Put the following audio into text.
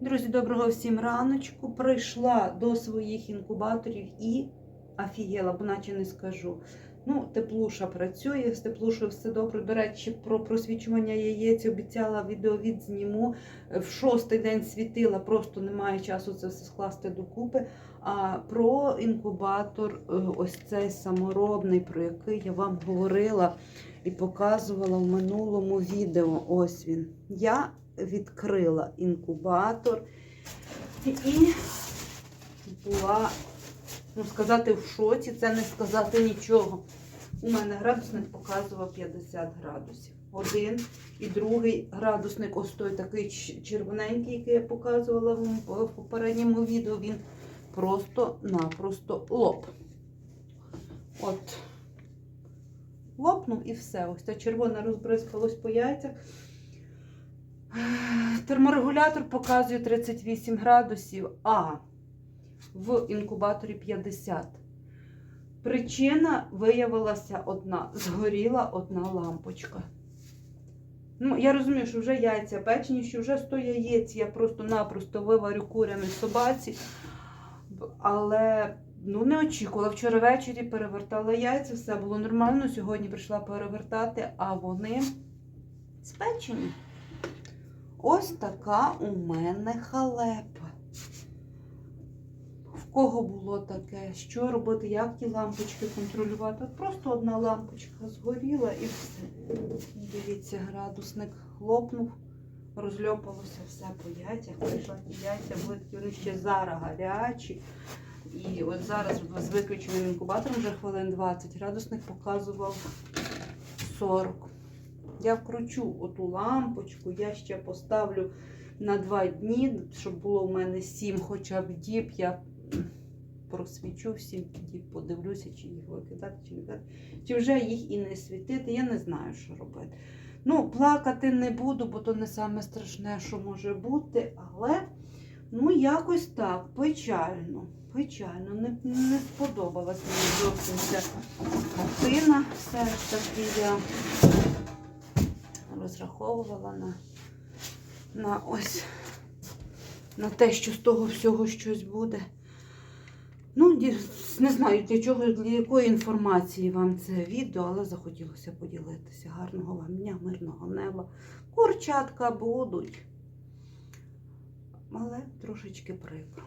Друзі, доброго всім раночку. Прийшла до своїх інкубаторів і афієла, бо наче не скажу. Ну, теплуша працює, з теплушою все добре. До речі, про просвічування яєць обіцяла відеовід зніму. В шостий день світила, просто немає часу це все скласти докупи. А про інкубатор, е, ось цей саморобний, про який я вам говорила і показувала в минулому відео. Ось він. Я відкрила інкубатор і була, ну, сказати, в шоці, це не сказати нічого. У мене градусник показував 50 градусів. Один і другий градусник, ось той такий червоненький, який я показувала в попередньому відео, він просто-напросто лоп. От. Лопнув і все. Ось це червоне розбризкалось по яйцях. Терморегулятор показує 38 градусів, а в інкубаторі 50. Причина виявилася одна: згоріла одна лампочка. Ну, я розумію, що вже яйця печені, що вже 100 яєць я просто-напросто виварю курям і собаці. Але ну, не очікувала. Вчора ввечері перевертала яйця, все було нормально. Сьогодні прийшла перевертати, а вони спечені. Ось така у мене халепа. Кого було таке? Що робити, як ті лампочки контролювати? Просто одна лампочка згоріла і все. Дивіться, градусник хлопнув, розльопалося все по яйцях. Прийшла ті яйця, були вони ще зараз гарячі. І от зараз з виключеним інкубатором вже хвилин 20 градусник показував 40. Я вкручу оту лампочку, я ще поставлю на два дні, щоб було в мене сім хоча б діб. Я просвічу всім діб, подивлюся, чи їх викидати, чи викидати. Чи вже їх і не світити, я не знаю, що робити. Ну, плакати не буду, бо то не саме страшне, що може бути, але ну якось так, печально. Печально, не, не сподобалась мені зовсім ця картина. Все ж таки я розраховувала на, на ось на те, що з того всього щось буде. Ну, не знаю, для чого, для якої інформації вам це відео, але захотілося поділитися. Гарного вам дня, мирного неба. Курчатка будуть. Але трошечки прикро.